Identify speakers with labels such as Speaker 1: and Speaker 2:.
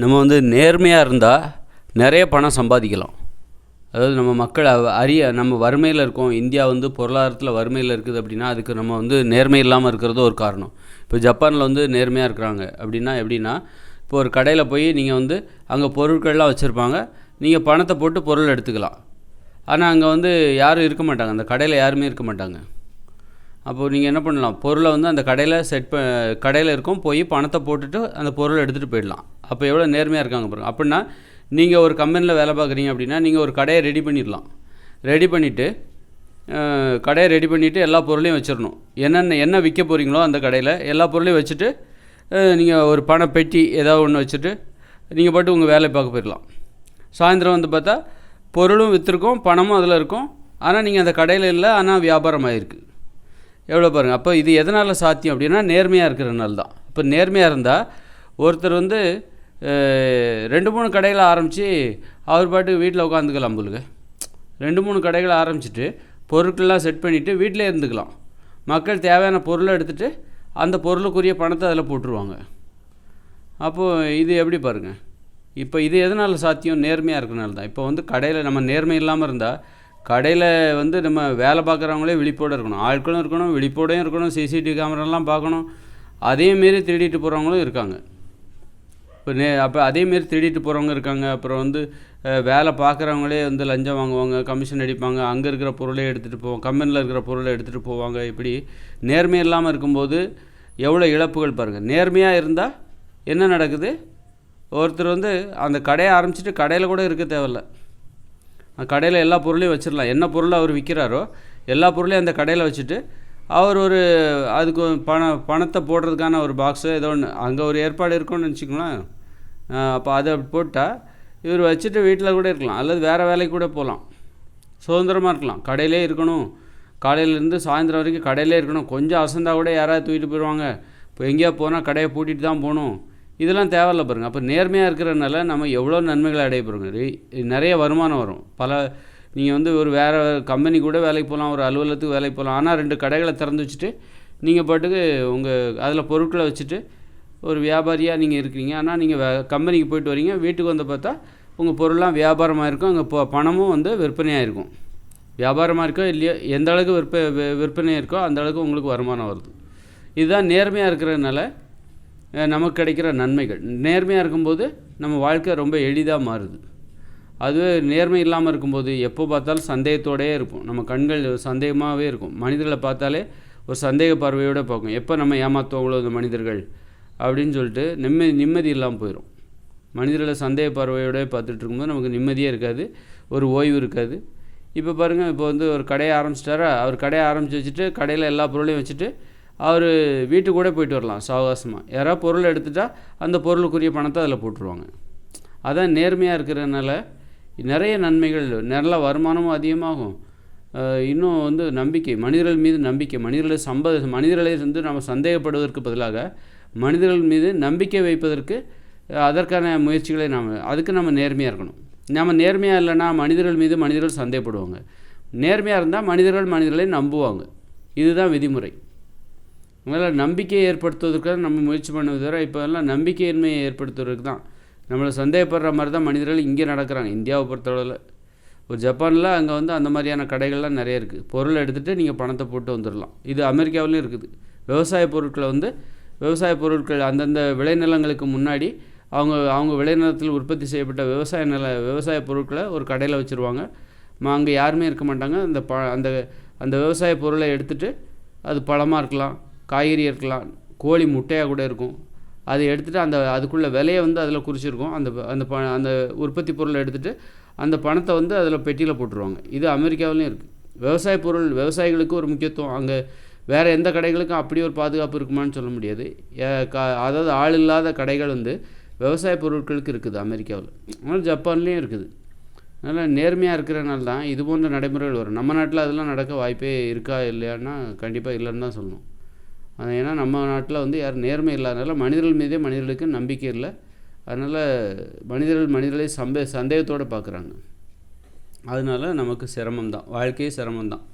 Speaker 1: நம்ம வந்து நேர்மையாக இருந்தால் நிறைய பணம் சம்பாதிக்கலாம். அதாவது நம்ம மக்கள் அறிய நம்ம வறுமையில் இருக்கோம். இந்தியா வந்து பொருளாதாரத்தில் வறுமையில் இருக்குது அப்படின்னா அதுக்கு நம்ம வந்து நேர்மை இல்லாமல் இருக்கிறது ஒரு காரணம். இப்போ ஜப்பானில் வந்து நேர்மையாக இருக்கிறாங்க. அப்படின்னா எப்படின்னா இப்போ ஒரு கடையில் போய் நீங்கள் வந்து அங்கே பொருட்கள்லாம் வச்சுருப்பாங்க. நீங்கள் பணத்தை போட்டு பொருள் எடுத்துக்கலாம். ஆனால் அங்கே வந்து யாரும் இருக்க மாட்டாங்க. அந்த கடையில் யாருமே இருக்க மாட்டாங்க. அப்போது நீங்கள் என்ன பண்ணலாம்? பொருளை வந்து அந்த கடையில் செட் ப கடையில் இருக்கும் போய் பணத்தை போட்டுட்டு அந்த பொருளை எடுத்துகிட்டு போயிடலாம். அப்போ எவ்வளோ நேர்மையாக இருக்காங்க பாருங்க. அப்படின்னா நீங்கள் ஒரு கம்பெனியில் வேலை பார்க்குறீங்க அப்படின்னா நீங்கள் ஒரு கடையை ரெடி பண்ணிடலாம். ரெடி பண்ணிவிட்டு கடையை ரெடி பண்ணிவிட்டு எல்லா பொருளையும் வச்சிடணும். என்னென்ன என்ன விற்க போகிறீங்களோ அந்த கடையில் எல்லா பொருளையும் வச்சுட்டு நீங்கள் ஒரு பண பெட்டி ஏதாவது ஒன்று வச்சுட்டு நீங்கள் பாட்டு உங்கள் வேலையை பார்க்க போயிடலாம். சாயந்தரம் வந்து பார்த்தா பொருளும் விற்றுருக்கும் பணமும் அதில் இருக்கும். ஆனால் நீங்கள் அந்த கடையில் இல்லை ஆனால் வியாபாரம் ஆயிருக்கு. எவ்வளோ பாருங்கள் அப்போ இது எதனால் சாத்தியம் அப்படின்னா நேர்மையாக இருக்கிறனால தான். இப்போ நேர்மையாக இருந்தால் ஒருத்தர் வந்து ரெண்டு மூணு கடைகளை ஆரம்பித்து அவர் பாட்டுக்கு வீட்டில் உட்காந்துக்கலாம் போலுங்க. ரெண்டு மூணு கடைகளை ஆரம்பிச்சிட்டு பொருட்கள்லாம் செட் பண்ணிவிட்டு வீட்டிலே இருந்துக்கலாம். மக்கள் தேவையான பொருளை எடுத்துகிட்டு அந்த பொருளுக்குரிய பணத்தை அதில் போட்டுருவாங்க. அப்போது இது எப்படி பாருங்கள் இப்போ இது எதனால் சாத்தியம்? நேர்மையாக இருக்கனால தான். இப்போ வந்து கடையில் நம்ம நேர்மை இல்லாமல் இருந்தால் கடையில் வந்து நம்ம வேலை பார்க்குறவங்களே விழிப்போடு இருக்கணும். ஆட்களும் இருக்கணும் விழிப்போடையும் இருக்கணும் சிசிடிவி கேமராலாம் பார்க்கணும். அதே மாரி திருடிட்டு போகிறவங்களும் இருக்காங்க. இப்போ நே அப்போ அதேமாரி திருடிட்டு போகிறவங்க இருக்காங்க. அப்புறம் வந்து வேலை பார்க்குறவங்களே வந்து லஞ்சம் வாங்குவாங்க கமிஷன் அடிப்பாங்க. அங்கே இருக்கிற பொருளை எடுத்துகிட்டு போவாங்க கம்பெனியில் இருக்கிற பொருளை எடுத்துகிட்டு போவாங்க. இப்படி நேர்மை இல்லாமல் இருக்கும்போது எவ்வளோ இழப்புகள் பாருங்கள் நேர்மையாக இருந்தால் என்ன நடக்குது? ஒருத்தர் வந்து அந்த கடையை ஆரம்பிச்சிட்டு கடையில் கூட இருக்க தேவையில்ல. கடையில் எல்லா பொருளையும் வச்சிடலாம் என்ன பொருள் அவர் விற்கிறாரோ எல்லா பொருளையும் அந்த கடையில் வச்சுட்டு அவர் ஒரு அதுக்கு பணம் பண பணத்தை போடுறதுக்கான ஒரு பாக்ஸு ஏதோ ஒன்று அங்கே ஒரு ஏற்பாடு இருக்கும்னு நினச்சிக்கோங்களேன். அப்போ அதை அப்படி போட்டால் இவர் வச்சுட்டு வீட்டில் கூட இருக்கலாம். அல்லது வேறு வேலைக்கு கூட போகலாம் சுதந்திரமாக இருக்கலாம். கடையிலே இருக்கணும். காலையிலேருந்து சாயந்தரம் வரைக்கும் கடையிலே இருக்கணும். கொஞ்சம் அசந்தா கூட யாராவது தூக்கிட்டு போயிடுவாங்க இப்போ எங்கேயா போனால் கடையை பூட்டிட்டு தான் போகணும். இதெல்லாம் தேவையில்ல பாருங்க. அப்போ நேர்மையாக இருக்கிறனால நம்ம எவ்வளோ நன்மைகளை அடைய போகிறோங்க நிறைய வருமானம் வரும். பல நீங்கள் வந்து ஒரு வேறு கம்பெனி கூட வேலைக்கு போகலாம் ஒரு அலுவலகத்துக்கு வேலைக்கு போகலாம். ஆனால் ரெண்டு கடைகளை திறந்து வச்சுட்டு நீங்கள் பாட்டுக்கு உங்கள் அதில் பொருட்களை வச்சுட்டு ஒரு வியாபாரியாக நீங்கள் இருக்கிறீங்க. ஆனால் நீங்கள் வே கம்பெனிக்கு போயிட்டு வரீங்க. வீட்டுக்கு வந்து பார்த்தா உங்கள் பொருள்லாம் வியாபாரமாக இருக்கும். அங்கே இப்போ பணமும் வந்து விற்பனையாக இருக்கும். வியாபாரமாக இருக்கோ இல்லையோ எந்த அளவுக்கு விற்ப விற்பனையாக விற்பனை இருக்கோ அந்த அளவுக்கு உங்களுக்கு வருமானம் வருது. இதுதான் நேர்மையாக இருக்கிறதுனால நமக்கு கிடைக்கிற நன்மைகள். நேர்மையாக இருக்கும்போது நம்ம வாழ்க்கை ரொம்ப எளிதாக மாறுது. அதுவே நேர்மை இல்லாமல் இருக்கும்போது எப்போ பார்த்தாலும் சந்தேகத்தோடயே இருக்கும் நம்ம கண்கள் சந்தேகமாகவே இருக்கும். மனிதர்களை பார்த்தாலே ஒரு சந்தேக பார்வையோடு பார்க்கும். எப்போ நம்ம ஏமாற்றுவாங்களோ இந்த மனிதர்கள்? அப்படின்னு சொல்லிட்டு நிம்மதி நிம்மதி இல்லாமல் போயிடும் மனிதர்களை சந்தேக பார்வையோடய பார்த்துட்டு இருக்கும்போது நமக்கு நிம்மதியே இருக்காது. ஒரு ஓய்வு இருக்காது. இப்போ பாருங்கள் இப்போ வந்து ஒரு கடையை ஆரம்பிச்சிட்டாரா? அவர் கடையை ஆரம்பித்து வச்சுட்டு கடையில் எல்லா பொருளையும் வச்சுட்டு அவர் வீட்டுக்கு கூட போயிட்டு வரலாம் சாவகாசமாக யாராவது பொருள் எடுத்துட்டால் அந்த பொருளுக்குரிய பணத்தை அதில் போட்டுருவாங்க. அதான் நேர்மையாக இருக்கிறதுனால நிறைய நன்மைகள் நல்ல வருமானமும் அதிகமாகும். இன்னும் வந்து நம்பிக்கை மனிதர்கள் மீது நம்பிக்கை மனிதர்களை சம்ப மனிதர்களை வந்து நம்ம சந்தேகப்படுவதற்கு பதிலாக மனிதர்கள் மீது நம்பிக்கை வைப்பதற்கு அதற்கான முயற்சிகளை நாம் அதுக்கு நம்ம நேர்மையாக இருக்கணும். நம்ம நேர்மையாக இல்லைன்னா மனிதர்கள் மீது மனிதர்கள் சந்தேகப்படுவாங்க. நேர்மையாக இருந்தால் மனிதர்கள் மனிதர்களை நம்புவாங்க. இதுதான் விதிமுறை. அதனால் நம்பிக்கையை ஏற்படுத்துவதற்காக நம்ம முயற்சி பண்ணுவது தவிர இப்போ எல்லாம் நம்பிக்கையின்மையை ஏற்படுத்துவதற்கு தான். நம்மளை சந்தேகப்படுற மாதிரி தான் மனிதர்கள் இங்கே நடக்கிறாங்க. இந்தியாவை பொறுத்தளவில். ஒரு ஜப்பானில் அங்கே வந்து அந்த மாதிரியான கடைகள்லாம் நிறைய இருக்குது பொருளை எடுத்துகிட்டு நீங்கள் பணத்தை போட்டு வந்துடலாம் இது அமெரிக்காவிலையும் இருக்குது. விவசாய பொருட்களை வந்து விவசாய பொருட்கள் அந்தந்த விளைநிலங்களுக்கு முன்னாடி அவங்க அவங்க விளைநிலத்தில் உற்பத்தி செய்யப்பட்ட விவசாய நில விவசாய பொருட்களை ஒரு கடையில் வச்சுருவாங்க. அங்கே யாருமே இருக்க மாட்டாங்க. அந்த ப அந்த அந்த விவசாய பொருளை எடுத்துகிட்டு அது பழமாக இருக்கலாம். காய்கறி இருக்கலாம் கோழி முட்டையாக கூட இருக்கும். அதை எடுத்துகிட்டு அந்த அதுக்குள்ளே விலையை வந்து அதில் குறிச்சிருக்கும். அந்த அந்த ப அந்த உற்பத்தி பொருளை எடுத்துகிட்டு அந்த பணத்தை வந்து அதில் பெட்டியில் போட்டுருவாங்க. இது அமெரிக்காவிலையும் இருக்குது விவசாய பொருள் விவசாயிகளுக்கு ஒரு முக்கியத்துவம். அங்கே வேறு எந்த கடைகளுக்கும் அப்படி ஒரு பாதுகாப்பு இருக்குமான்னு சொல்ல முடியாது. ஏ- அதாவது ஆள் இல்லாத கடைகள் வந்து விவசாய பொருட்களுக்கு இருக்குது அமெரிக்காவில். ஆனால் ஜப்பான்லேயும் இருக்குது. அதனால் நேர்மையாக இருக்கிறனால தான் இது போன்ற நடைமுறைகள் வரும். நம்ம நாட்டில் அதெல்லாம் நடக்க வாய்ப்பே இருக்கா இல்லையான்னா கண்டிப்பாக இல்லைன்னு தான் சொல்லணும். ஏன்னா நம்ம நாட்டில் வந்து யாரும் நேர்மை இல்லாதனால மனிதர்கள் மீதே மனிதர்களுக்கு நம்பிக்கை இல்லை. அதனால் மனிதர்கள் மனிதர்களை சம்பே சந்தேகத்தோடு பார்க்குறாங்க. அதனால நமக்கு சிரமம் தான் வாழ்க்கையே சிரமம் தான்